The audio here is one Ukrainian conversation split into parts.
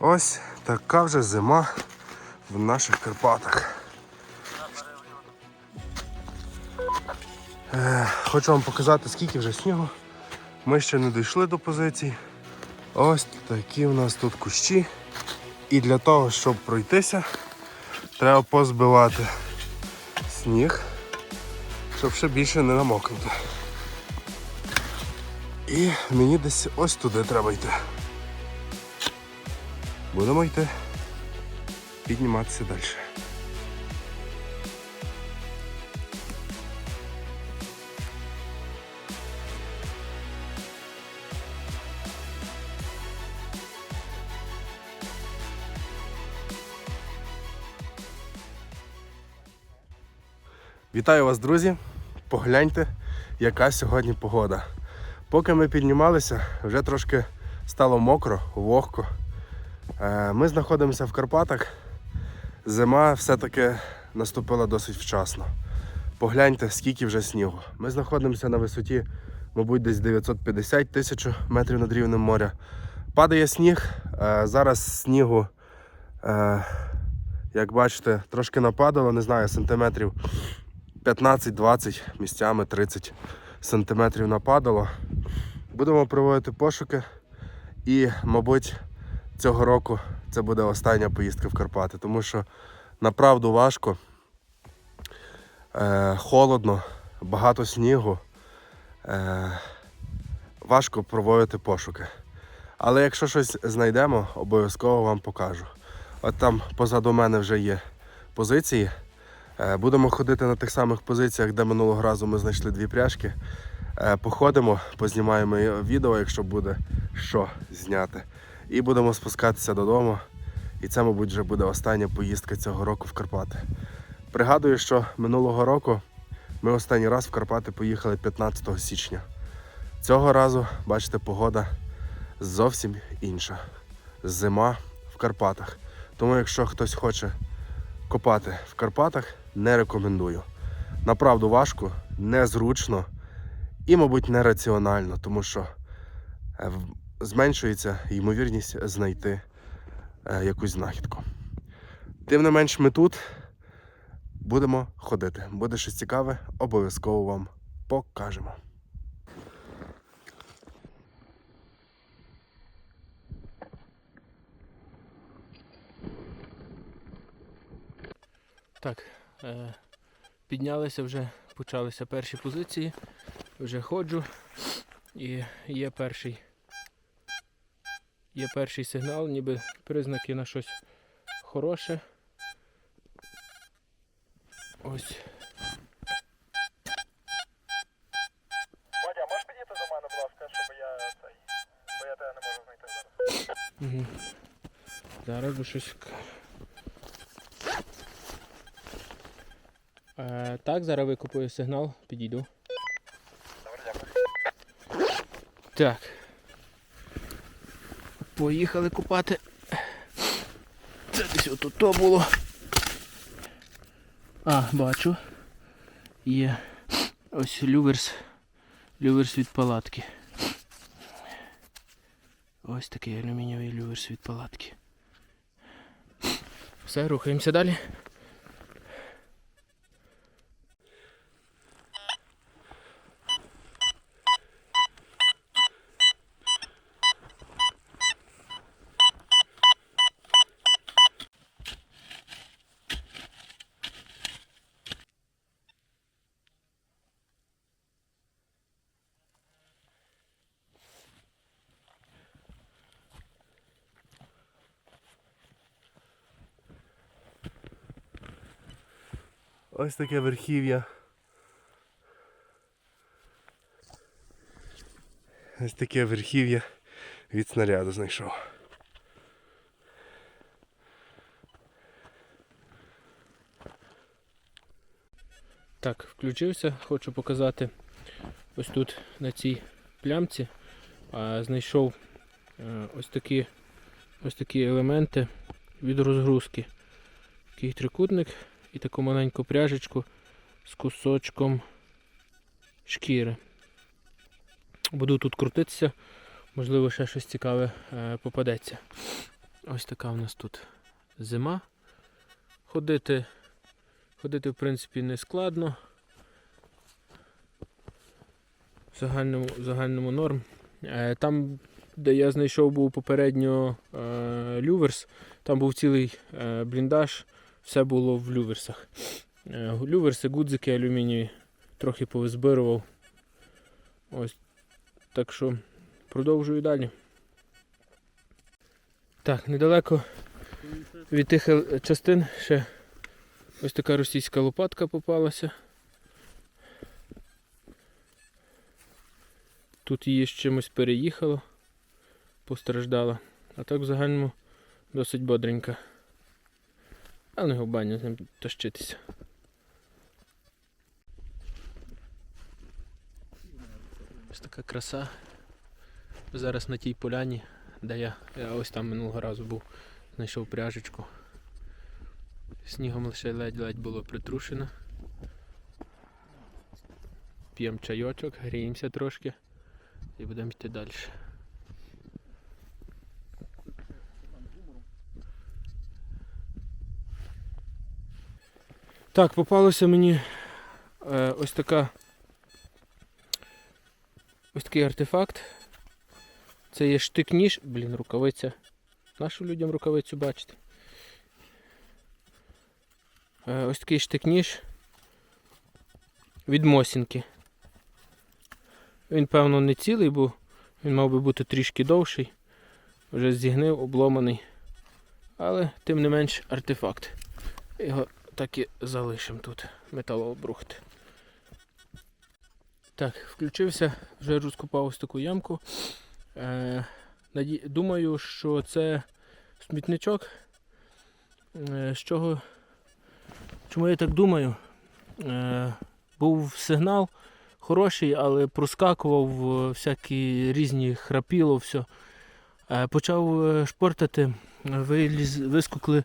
ось така вже зима в наших Карпатах. Е, хочу вам показати, скільки вже снігу. Ми ще не дійшли до позицій. Ось такі у нас тут кущі. І для того, щоб пройтися, треба позбивати сніг, щоб ще більше не намокнути. І мені десь ось туди треба йти. Будемо йти, підніматися далі. Вітаю вас, друзі! Погляньте, яка сьогодні погода. Поки ми піднімалися, вже трошки стало мокро, вогко. Е, Ми знаходимося в Карпатах. Зима все-таки наступила досить вчасно. Погляньте, скільки вже снігу. Ми знаходимося на висоті, мабуть, десь 950 тисяч метрів над рівнем моря. Падає сніг. Е, Зараз снігу, е, як бачите, трошки нападало, не знаю, сантиметрів 15-20, місцями 30 сантиметрів нападало. Будемо проводити пошуки і, мабуть, цього року це буде остання поїздка в Карпати, тому що направду важко, е, холодно, багато снігу, е, важко проводити пошуки. Але якщо щось знайдемо, обов'язково вам покажу. От там позаду мене вже є позиції. Е, Будемо ходити на тих самих позиціях, де минулого разу ми знайшли дві пряжки. Походимо, познімаємо відео, якщо буде що зняти. І будемо спускатися додому. І це, мабуть, вже буде остання поїздка цього року в Карпати. Пригадую, що минулого року ми останній раз в Карпати поїхали 15 січня. Цього разу, бачите, погода зовсім інша. Зима в Карпатах. Тому, якщо хтось хоче копати в Карпатах, не рекомендую. Направду важко, незручно і, мабуть, нераціонально, тому що е, зменшується ймовірність знайти е, якусь знахідку. Тим не менш, ми тут будемо ходити. Буде щось цікаве, обов'язково вам покажемо. Так, е, піднялися вже, почалися перші позиції. Вже ходжу і є перший. Є перший сигнал, ніби признаки на щось хороше. Ось. Вадя, можеш підійти до мене, будь ласка, щоб я цей. Бо я тебе не можу знайти зараз. Угу. Зараз би щось. Е, так, зараз викупую сигнал, підійду. Добре, дякую. Так. Поїхали купати. Це десь отут то було. А, бачу. Є ось люверс. Люверс від палатки. Ось такий алюмінієвий люверс від палатки. Все, рухаємося далі. Ось таке верхів'я. Ось таке верхів'я від снаряду знайшов. Так, включився, хочу показати ось тут на цій плямці. Знайшов е, ось такі, ось такі елементи від розгрузки. Такий трикутник і таку маленьку пряжечку з кусочком шкіри. Буду тут крутитися, можливо, ще щось цікаве е, попадеться. Ось така у нас тут зима. Ходити, ходити в принципі, не складно. В загальному, в загальному норм. Е, Там, де я знайшов був попередньо е, люверс, там був цілий бліндаж, все було в люверсах. Е, люверси, гудзики алюмінієві, трохи повизбирував. Ось. Так що продовжую далі. Так, недалеко від тих е, частин ще ось така російська лопатка попалася. Тут її з чимось переїхало, постраждала. А так в загальному досить бодренька. Але не в баню з ним тащитися. Ось така краса. Зараз на тій поляні, де я, я ось там минулого разу був, знайшов пряжечку. Снігом лише ледь-ледь було притрушено. П'ємо чайочок, гріємося трошки і будемо йти далі. Так, попалося мені е, ось така ось такий артефакт. Це є штик-ніж, блін, рукавиця. Нашу людям рукавицю бачити. Е, ось такий штик-ніж від Мосінки. Він, певно, не цілий, бо він мав би бути трішки довший. Вже зігнив, обломаний. Але тим не менш артефакт. Його так і залишимо тут. Металообрухт. Так, включився, вже розкопав ось таку ямку. Е, Думаю, що це смітничок. Е, З чого? Чому я так думаю? Е, Був сигнал хороший, але проскакував всякі різні храпіло, все. Почав шпортати, виліз, вискукли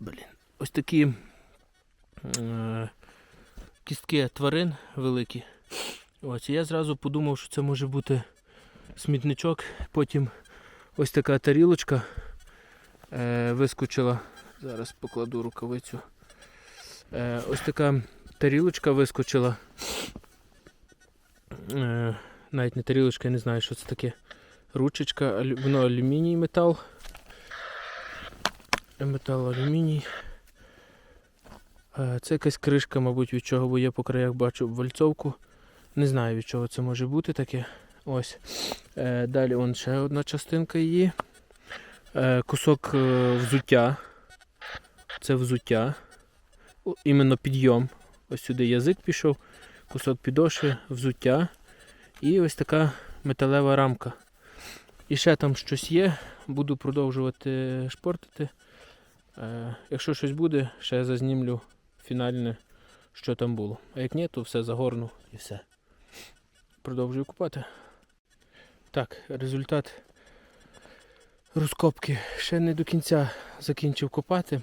блін, ось такі кістки тварин великі. Ось, і я зразу подумав, що це може бути смітничок. Потім ось така тарілочка е, вискочила. Зараз покладу рукавицю. Е, ось така тарілочка вискочила. Е, навіть не тарілочка, я не знаю, що це таке. Ручечка, воно алюміній метал. Метал алюміній. Е, Це якась кришка, мабуть, від чого, бо я по краях бачу вальцовку. Не знаю від чого це може бути таке. Ось. Е, далі вон ще одна частинка її. Е, кусок взуття. Це взуття. Іменно підйом. Ось сюди язик пішов, кусок підошви, взуття. І ось така металева рамка. І ще там щось є. Буду продовжувати шпортити. Якщо щось буде, ще зазнімлю фінальне, що там було. А як ні, то все загорну і все. Продовжую купати. Так, результат розкопки ще не до кінця закінчив копати.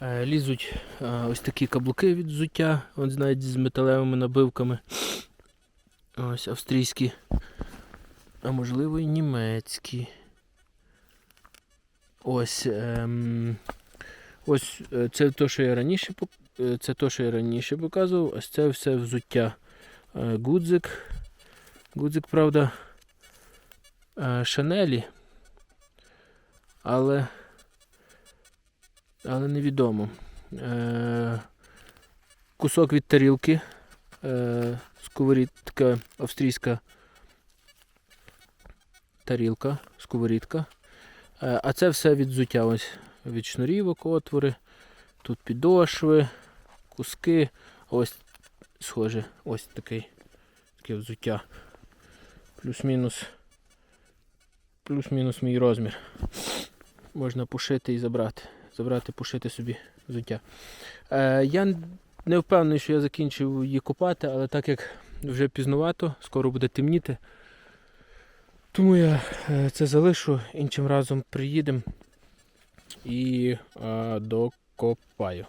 Е, Лізуть е, ось такі каблуки від взуття, от навіть з металевими набивками. Ось австрійські, а можливо і німецькі. Ось. Ем, ось е, це те, що я раніше е, це те, що я раніше показував, ось це все взуття. Е, Гудзик. Гудзик, правда, Шанелі. Але. Але невідомо. Кусок від тарілки. Сковорідка, австрійська тарілка, сковорідка. А це все від взуття. Ось від шнурівок отвори. Тут підошви, куски. Ось схоже, ось такий, таке взуття. Плюс-мінус. Плюс-мінус мій розмір. Можна пошити і забрати. Забрати, пошити собі взуття. Е, я не впевнений, що я закінчив її копати, але так як вже пізнувато, скоро буде темніти. Тому я е, це залишу, іншим разом приїдемо і е, докопаю.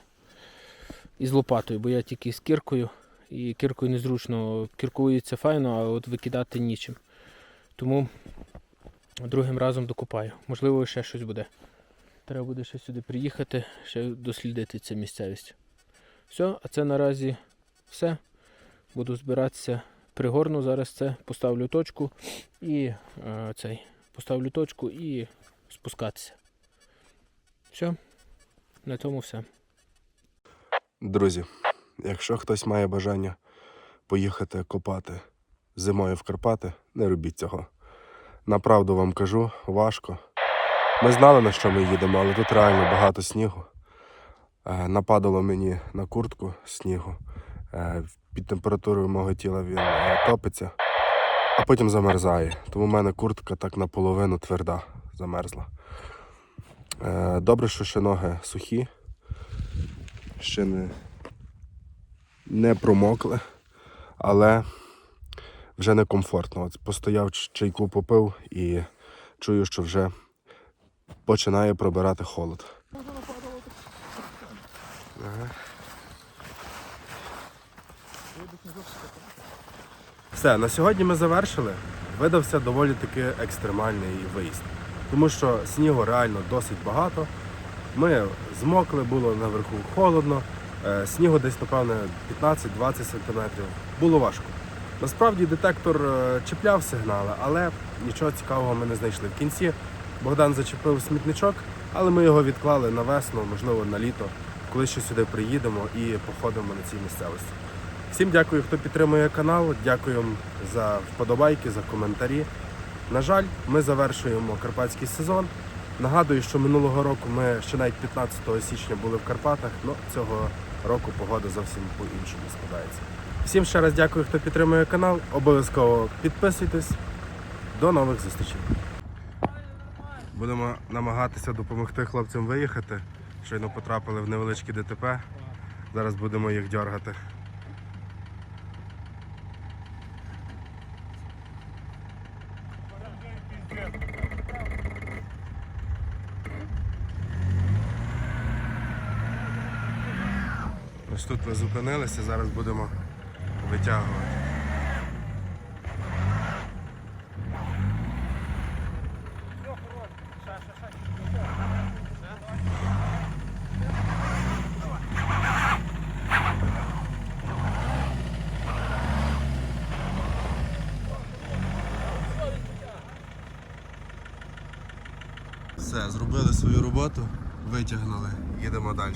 І з лопатою, бо я тільки з кіркою. І кіркою незручно. Кіркується файно, а от викидати нічим. Тому другим разом докупаю. Можливо, ще щось буде. Треба буде ще сюди приїхати, ще дослідити цю місцевість. Все, а це наразі все. Буду збиратися пригорну зараз це, поставлю точку і е, цей. Поставлю точку і спускатися. Все. На тому все. Друзі, якщо хтось має бажання поїхати копати зимою в Карпати, не робіть цього. Направду вам кажу, важко. Ми знали, на що ми їдемо, але тут реально багато снігу. Е, Нападало мені на куртку снігу. Е, Під температурою мого тіла він е, топиться, а потім замерзає. Тому в мене куртка так наполовину тверда замерзла. Е, Добре, що ще ноги сухі, ще не, не промокли, але вже некомфортно. От постояв чайку попив і чую, що вже починає пробирати холод. Все, на сьогодні ми завершили. Видався доволі таки екстремальний виїзд, тому що снігу реально досить багато. Ми змокли, було наверху холодно, е, снігу десь, напевне, 15-20 сантиметрів. Було важко. Насправді детектор е, чіпляв сигнали, але нічого цікавого ми не знайшли. В кінці Богдан зачепив смітничок, але ми його відклали на весну, можливо, на літо, коли ще сюди приїдемо і походимо на цій місцевості. Всім дякую, хто підтримує канал. Дякую за вподобайки, за коментарі. На жаль, ми завершуємо карпатський сезон. Нагадую, що минулого року ми ще навіть 15 січня були в Карпатах, але цього року погода зовсім по-іншому складається. Всім ще раз дякую, хто підтримує канал. Обов'язково підписуйтесь. До нових зустрічей. Будемо намагатися допомогти хлопцям виїхати. Щойно потрапили в невеличке ДТП. Зараз будемо їх дергати. Ось тут ми зупинилися, зараз будемо витягувати. Все, зробили свою роботу, витягнули, їдемо далі.